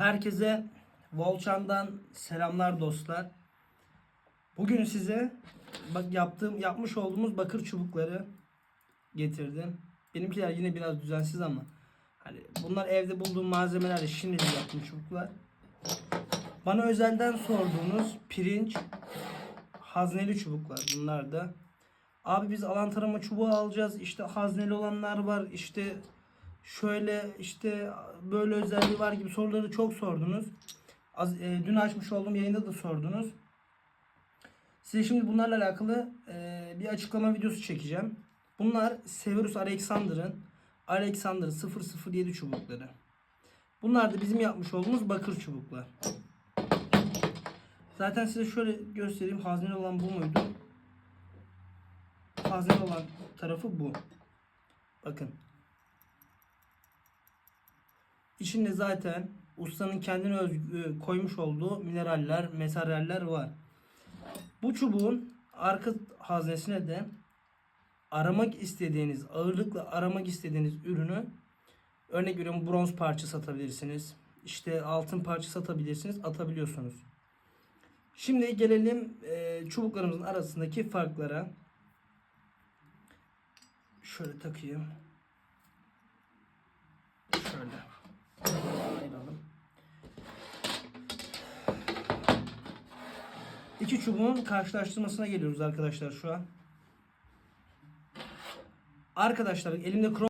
Herkese Volçan'dan selamlar dostlar. Bugün size bak yaptığım yapmış olduğumuz bakır çubukları getirdim. Benimkiler yine biraz düzensiz ama hani bunlar evde bulduğum malzemelerle şimdilik yaptığım çubuklar. Bana özelden sorduğunuz pirinç hazneli çubuklar bunlar da. Abi biz alan tarama çubuğu alacağız. İşte hazneli olanlar var. İşte şöyle işte böyle özelliği var gibi soruları çok sordunuz. Az, e, dün açmış olduğum yayında da sordunuz. Size şimdi bunlarla alakalı e, bir açıklama videosu çekeceğim. Bunlar Severus Alexander'ın Alexander 007 çubukları. Bunlar da bizim yapmış olduğumuz bakır çubuklar. Zaten size şöyle göstereyim. Hazneli olan bu muydu? Hazneli olan tarafı bu. Bakın. İçinde zaten ustanın kendine özgü koymuş olduğu mineraller, materyaller var. Bu çubuğun arka haznesine de aramak istediğiniz, ağırlıkla aramak istediğiniz ürünü örnek veriyorum bronz parça satabilirsiniz. İşte altın parça satabilirsiniz, atabiliyorsunuz. Şimdi gelelim e, çubuklarımızın arasındaki farklara. Şöyle takayım. Şöyle. Ayıralım. İki çubuğun karşılaştırmasına geliyoruz arkadaşlar şu an. Arkadaşlar elimde krom